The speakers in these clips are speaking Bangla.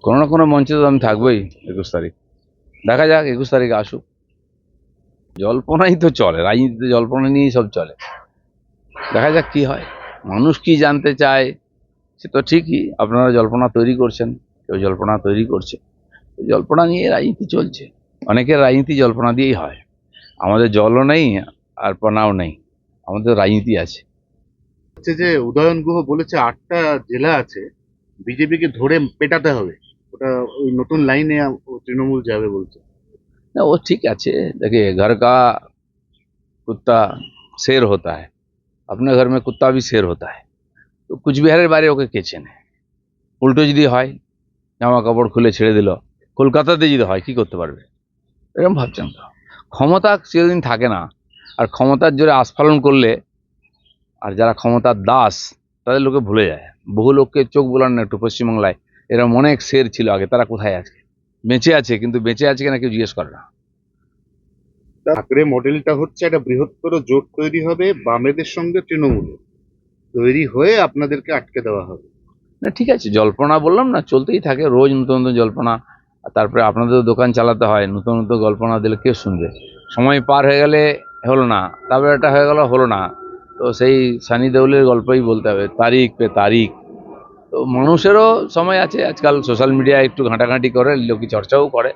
কোনো না কোনো মঞ্চে তো আমি থাকবোই একুশ তারিখ। দেখা যাক, একুশ তারিখে আসুক। জল্পনাই তো চলে, রাজনীতিতে জল্পনা নিয়েই সব চলে। দেখা যাক কি হয়। মানুষ কি জানতে চায়, সে তো ঠিকই, আপনারা জল্পনা তৈরি করছেন, কেউ জল্পনা তৈরি করছে। জল্পনা নিয়ে রাজনীতি চলছে। অনেকের রাজনীতি জল্পনা দিয়েই হয়। আমাদের জলও নেই, আর পনাও নেই। আমাদের রাজনীতি আছে। হচ্ছে যে উদয়ন গুহ বলেছে আটটা জেলা আছে। বিজেপিকে ধরে পেটাতে হবে ওটা ওই নতুন লাইনে তৃণমূল যাবে বলছে ना वो ठीक अच्छे देखिए घर का कुत्ता शेर होता है अपने घर में कुत्ता भी शेर होता है তো কুচবিহারের বাইরে ওকে কে চেনে উল্টো যদি হয় জামা কাপড় খুলে ছেড়ে দিল কলকাতাতে যদি হয় কি করতে পারবে এরকম ভাবছেন তো ক্ষমতা চিরদিন থাকে না আর ক্ষমতার জোরে আস্ফালন করলে আর যারা ক্ষমতার দাস তাদের লোকে ভুলে যায় বহু লোককে চোখ বোলান না একটু পশ্চিমবাংলায়। এরকম অনেক শের ছিল আগে তারা কোথায় আছে? বেঁচে আছে কিন্তু বেঁচে আছে কিনা কেউ জিজ্ঞেস করে না। ঠাকরে মডেলটা হচ্ছে একটা বৃহত্তর জোট তৈরি হবে বামেদের সঙ্গে তৃণমূলের তৈরি হয়ে আপনাদেরকে আটকে দেওয়া হবে। না ঠিক আছে জল্পনা বললাম না চলতেই থাকে রোজ নতুন নতুন জল্পনা। তারপরে আপনাদের দোকান চালাতে হয় নতুন নতুন গল্পনা দিলে কেউ শুনবে? সময় পার হয়ে গেলে হলো না তারপরে একটা হয়ে গেল হলো না। তো সেই সানি দেউলের গল্পই বলতে হবে তারিখ পে তারিখ। তো মানুষেরও সময় আছে। আজকাল সোশ্যাল মিডিয়ায় একটু ঘাঁটাঘাঁটি করে লোকে চর্চাও করে।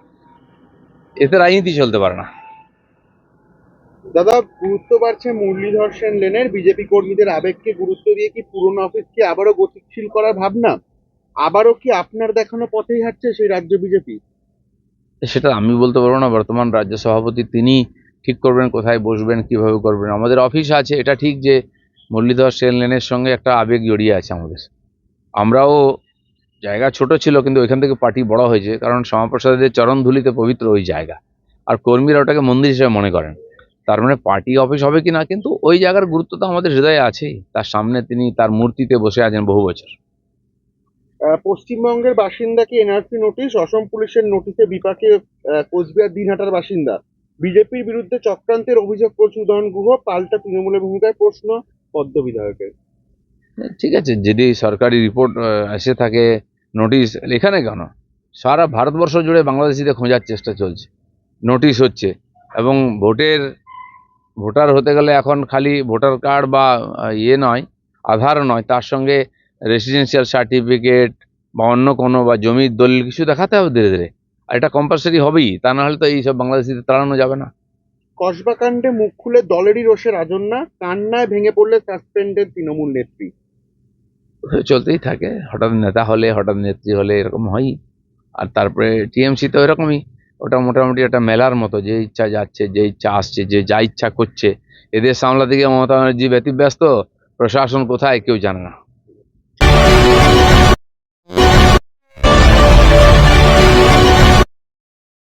এতে রাজনীতি চলতে পারে না। দাদা গুরুত্ব বাড়ছে মুরলীধর সেন লেনের বিজেপি কর্মীদের আবেগকে গুরুত্ব দিয়ে কি পুরনো অফিসকে আবারও গতিশীল করার ভাবনা? আবারও কি আপনার দেখানো পথেই হাঁটছে সেই রাজ্য বিজেপি? সেটা আমি বলতে পারব না। বর্তমান রাজ্য সভাপতি তিনি ঠিক করবেন কোথায় বসবেন কীভাবে করবেন। আমাদের অফিস আছে। এটা ঠিক যে মুরলীধর সেন লেনের সঙ্গে একটা আবেগ জড়িয়ে আছে আমাদের। আমরাও জায়গা ছোট ছিল, কিন্তু ওইখান থেকে পার্টি বড় হয়েছে, কারণ শ্যামাপ্রসাদের চরণ ধুলিতে পবিত্র ওই জায়গা। আর কর্মীরা ওটাকে মন্দির হিসেবে মনে করেন। তার মানে পার্টি অফিস হবে কি না কিন্তু ওই জায়গার গুরুত্ব তো আমাদের হৃদয়ে আছেই। তার সামনে তিনি তার মূর্তিতে বসে আছেন বহু বছর। পশ্চিমবঙ্গের বাসিন্দাকে এনআরসি নোটিশ? অসম পুলিশের নোটিশে বিপাকে কোচবিহার দিনহাটার বাসিন্দা। বিজেপির বিরুদ্ধে চক্রান্তের অভিযোগ করছে উদয়ন গুহ। পাল্টা তৃণমূলের ভূমিকায় প্রশ্ন পদ্ম বিধায়কের ঠিক আছে, যদি সরকারি রিপোর্ট এসে থাকে নোটিশ এখানে কেন? সারা ভারতবর্ষ জুড়ে বাংলাদেশিদের খোঁজার চেষ্টা চলছে। নোটিশ হচ্ছে এবং ভোটের, ভোটার হতে গেলে এখন খালি ভোটার কার্ড বা ইয়ে নয়, আধার নয়, তার সঙ্গে রেসিডেন্সিয়াল সার্টিফিকেট বা অন্য কোনো বা জমির দলিল কিছু দেখাতে হবে ধীরে ধীরে। আর এটা কম্পালসারি হবেই, তা না হলে তো এই সব বাংলাদেশিদের তাড়ানো যাবে না। কসবা কাণ্ডে মুখ খুলে দলেরই রোষে রাজন্যা কান্নায় ভেঙে পড়লে সাসপেন্ডেড তৃণমূল নেত্রী। চলতেই থাকে। হঠাৎ নেতা হলে, হঠাৎ নেত্রী হলে এরকম হয়ই। আর তারপরে টিএমসি তো এরকমই। ওটা মোটামুটি একটা মেলার মতো। যে ইচ্ছা যাচ্ছে, যে ইচ্ছা আসছে, যে যা ইচ্ছা করছে। এদের সামলাতে গিয়ে মমতা ব্যানার্জি ব্যতিব্যস্ত। প্রশাসন কোথায় কেউ জানে না।